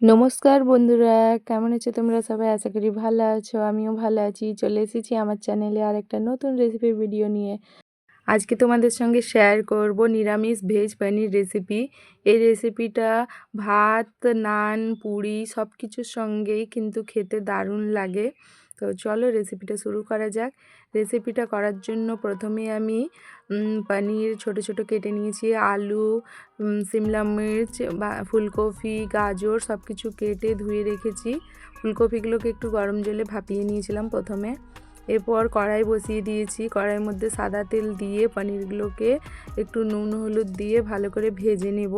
নমস্কার বন্ধুরা, কেমন আছো তোমরা সবাই? আশা করি ভালো আছো, আমিও ভালো আছি। চলে এসেছি আমার চ্যানেলে আর একটা নতুন রেসিপির ভিডিও নিয়ে। আজকে তোমাদের সঙ্গে শেয়ার করব নিরামিষ ভেজ পানির রেসিপি এই রেসিপিটা ভাত, নান, পুরি সব কিছুর সঙ্গেই কিন্তু খেতে দারুণ লাগে। তো চলো রেসিপিটা শুরু করা যাক। রেসিপিটা করার জন্য প্রথমে আমি পনির ছোট ছোট কেটে নিয়েছি। আলু সিমলা মির্চ বা ফুলকপি, গাজর সব কিছু কেটে ধুয়ে রেখেছি। ফুলকপিগুলোকে একটু গরম জলে ভাপিয়ে নিয়েছিলাম প্রথমে। এরপর কড়াই বসিয়ে দিয়েছি। কড়াইয়ের মধ্যে সাদা তেল দিয়ে পনিরগুলোকে একটু নুন, হলুদ দিয়ে ভালো করে ভেজে নেব।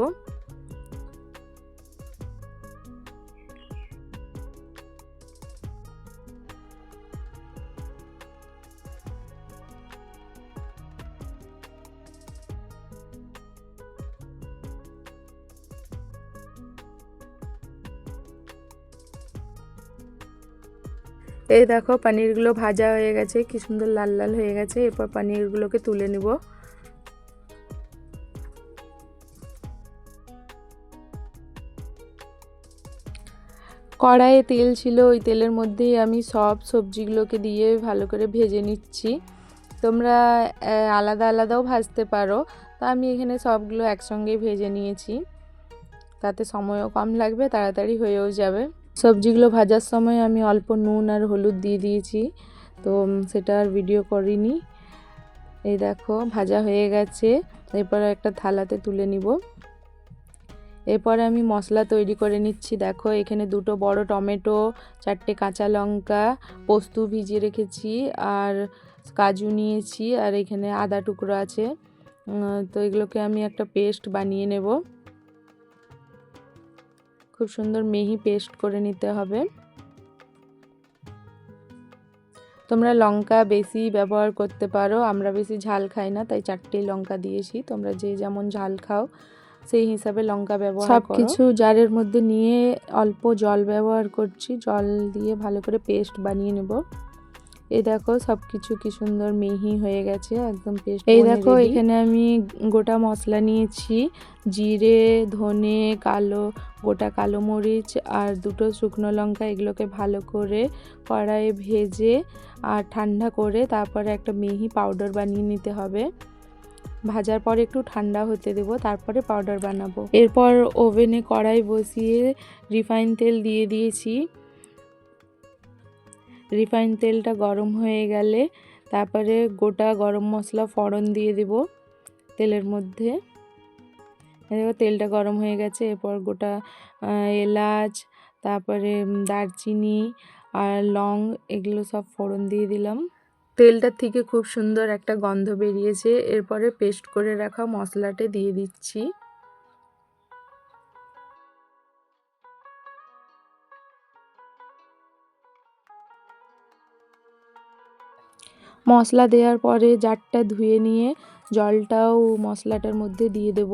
এই দেখো পানিরগুলো ভাজা হয়ে গেছে, কি সুন্দর লাল লাল হয়ে গেছে। এরপর পানিরগুলোকে তুলে নেব। কড়াইয়ে তেল ছিল, ওই তেলের মধ্যেই আমি সব সবজিগুলোকে দিয়ে ভালো করে ভেজে নিচ্ছি। তোমরা আলাদা আলাদাও ভাজতে পারো। তা আমি এখানে সবগুলো একসঙ্গেই ভেজে নিয়েছি। তাতে সময়ও কম লাগবে, তাড়াতাড়ি হয়েও যাবে। সবজিগুলো ভাজার সময় আমি অল্প নুন আর হলুদ দিয়ে দিয়েছি। তো সেটা আর ভিডিও করিনি। এই দেখো, ভাজা হয়ে গেছে। এরপর একটা থালাতে তুলে নিব। এরপরে আমি মশলা তৈরি করে নিচ্ছি। দেখো, এখানে দুটো বড় টমেটো, চারটে কাঁচা লঙ্কা, পোস্ত ভিজিয়ে রেখেছি আর কাজু নিয়েছি। আর এখানে আদা টুকরো আছে। তো এগুলোকে আমি একটা পেস্ট বানিয়ে নেব। খুব সুন্দর মিহি পেস্ট করে নিতে হবে। তোমরা লঙ্কা বেশি ব্যবহার করতে পারো, আমরা বেশি ঝাল খাই না, তাই চারটে লঙ্কা দিয়েছি। তোমরা যে যেমন ঝাল খাও, সেই হিসাবে লঙ্কা ব্যবহার সব কিছু জারের মধ্যে নিয়ে অল্প জল ব্যবহার করছি, জল দিয়ে ভালো করে পেস্ট বানিয়ে নেব। এই দেখো সব কিছু কি সুন্দর মিহি হয়ে গেছে একদম পেস্ট এই দেখো এখানে আমি গোটা মশলা নিয়েছি জিরে ধনে কালো গোটা কালো মরিচ আর দুটো শুকনো লঙ্কা এগুলোকে ভালো করে কড়াইয়ে ভেজে আর ঠান্ডা করে তারপরে একটা মিহি পাউডার বানিয়ে নিতে হবে। ভাজার পর একটু ঠান্ডা হতে দেব তারপরে পাউডার বানাবো। এরপর ওভেনে কড়াই বসিয়ে রিফাইন তেল দিয়ে দিয়েছি। রিফাইন তেলটা গরম হয়ে গেলে তারপরে গোটা গরম মশলা ফোড়ন দিয়ে দেব তেলের মধ্যে। দেখো তেলটা গরম হয়ে গেছে, এরপর গোটা এলাচ, তারপরে দারচিনি আর লং এগুলো সব ফোড়ন দিয়ে দিলাম। তেলটার থেকে খুব সুন্দর একটা গন্ধ বেরিয়েছে, এরপরে পেস্ট করে রাখা মশলাটা দিয়ে দিচ্ছি। মশলা দেওয়ার পরে জারটা ধুয়ে নিয়ে জলটাও মশলাটার মধ্যে দিয়ে দেব।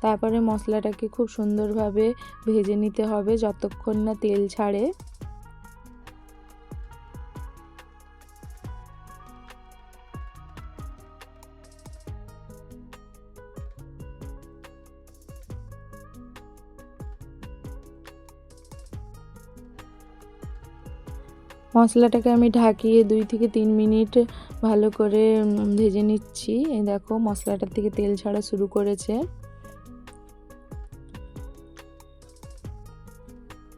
তারপরে মশলাটাকে খুব সুন্দরভাবে ভেজে নিতে হবে যতক্ষণ না তেল ছাড়ে। মশলাটাকে আমি ঢাকিয়ে দুই থেকে তিন মিনিট ভালো করে ভেজে নিচ্ছি। এই দেখো মশলাটার থেকে তেল ছাড়া শুরু করেছে।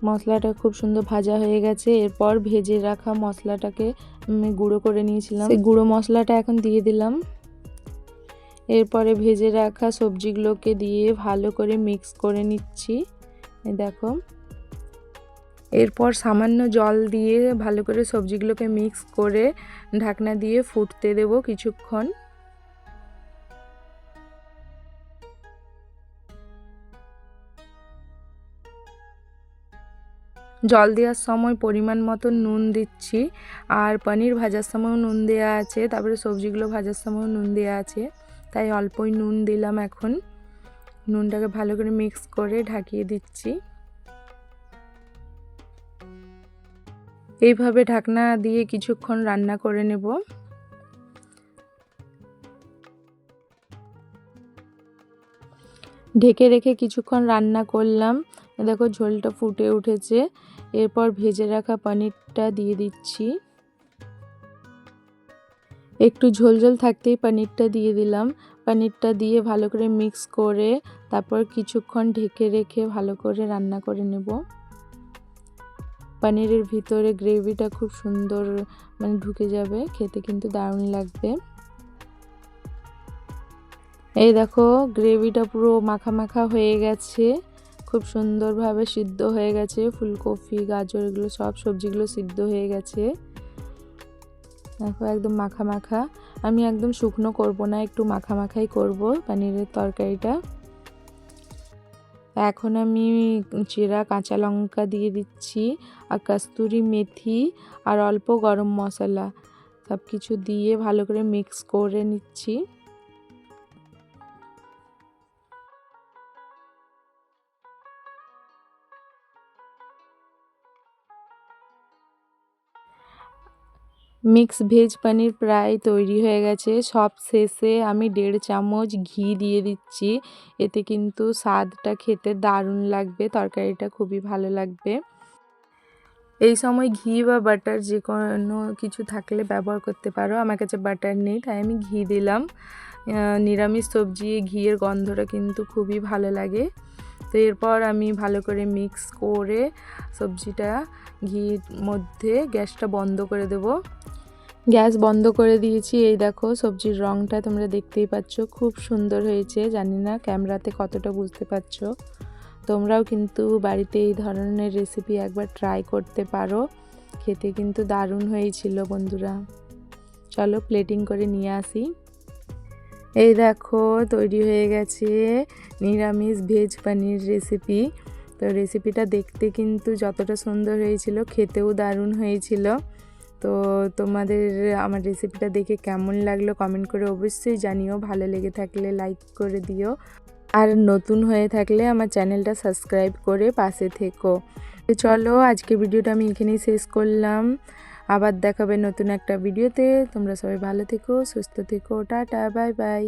মশলাটা খুব সুন্দর ভাজা হয়ে গেছে। এরপর ভেজে রাখা মশলাটাকে আমি গুঁড়ো করে নিয়েছিলাম। সেই গুঁড়ো মশলাটা এখন দিয়ে দিলাম। এরপরে ভেজে রাখা সবজিগুলোকে দিয়ে ভালো করে মিক্স করে নিচ্ছি। দেখো। এরপর সামান্য জল দিয়ে ভালো করে সবজিগুলোকে মিক্স করে ঢাকনা দিয়ে ফুটতে দেব কিছুক্ষণ। জল দেওয়ার সময় পরিমাণ মতো নুন দিচ্ছি, আর পনির ভাজার সময়ও নুন দেওয়া আছে, তারপরে সবজিগুলো ভাজার সময়ও নুন দেওয়া আছে, তাই অল্পই নুন দিলাম এখন। নুনটাকে ভালো করে মিক্স করে ঢাকিয়ে দিচ্ছি। এইভাবে ঢাকনা দিয়ে কিছুক্ষণ রান্না করে নেব। ঢেকে রেখে কিছুক্ষণ রান্না করলাম। দেখো ঝোলটা ফুটে উঠেছে। এরপর ভেজে রাখা পনিরটা দিয়ে দিচ্ছি। একটু ঝোল ঝোল থাকতেই পনিরটা দিয়ে দিলাম। পনিরটা দিয়ে ভালো করে মিক্স করে তারপর কিছুক্ষণ ঢেকে রেখে ভালো করে রান্না করে নেব। পনিরের ভিতরে গ্রেভিটা খুব সুন্দর মানে ঢুকে যাবে, খেতে কিন্তু দারুণ লাগবে। এই দেখো, গ্রেভিটা পুরো মাখা মাখা হয়ে গেছে, খুব সুন্দরভাবে সিদ্ধ হয়ে গেছে, ফুলকপি, গাজর এগুলো সব সবজিগুলো সিদ্ধ হয়ে গেছে। দেখো, একদম মাখা মাখা। আমি একদম শুকনো করব না, একটু মাখা মাখাই করব পনিরের তরকারিটা। এখন আমি চেরা কাঁচা লঙ্কা দিয়ে দিচ্ছি আর কাস্তুরি মেথি আর অল্প গরম মশলা। সব কিছু দিয়ে ভালো করে মিক্স করে নিচ্ছি। মিক্স ভেজ পনির প্রায় তৈরি হয়ে গেছে। সব শেষে আমি দেড় চামচ ঘি দিয়ে দিচ্ছি। এতে কিন্তু স্বাদটা খেতে দারুণ লাগবে, তরকারিটা খুবই ভালো লাগবে। এই সময় ঘি বা বাটার যে কোনো কিছু থাকলে ব্যবহার করতে পারো। আমার কাছে বাটার নেই, তাই আমি ঘি দিলাম। নিরামিষ সবজি, ঘিয়ের গন্ধটা কিন্তু খুবই ভালো লাগে। তো এরপর আমি ভালো করে মিক্স করে সবজিটা ঘির মধ্যে গ্যাসটা বন্ধ করে দেব। গ্যাস বন্ধ করে দিয়েছি। এই দেখো সবজির রঙটা তোমরা দেখতেই পাচ্ছ, খুব সুন্দর হয়েছে। জানি না ক্যামেরাতে কতটা বুঝতে পারছ। তোমরাও কিন্তু বাড়িতে এই ধরনের রেসিপি একবার ট্রাই করতে পারো। খেতে কিন্তু দারুণ হয়েছিল বন্ধুরা। চলো প্লেটিং করে নিয়ে আসি। এই দেখো, তৈরি হয়ে গেছে নিরামিষ ভেজ পানির রেসিপি তো রেসিপিটা দেখতে কিন্তু যতটা সুন্দর হয়েছিল, খেতেও দারুণ হয়েছিল। তো তোমাদের আমার রেসিপিটা দেখে কেমন লাগল কমেন্ট করে অবশ্যই জানিও। ভালো লেগে থাকলে লাইক করে দিও। আর নতুন হয়ে থাকলে আমার চ্যানেলটা সাবস্ক্রাইব করে পাশে থেকো। চলো আজকে ভিডিওটা আমি এখানেই শেষ করলাম। আবার দেখাবে নতুন একটা ভিডিওতে। তোমরা সবাই ভালো থেকো সুস্থ থেকো টাটা বাই বাই।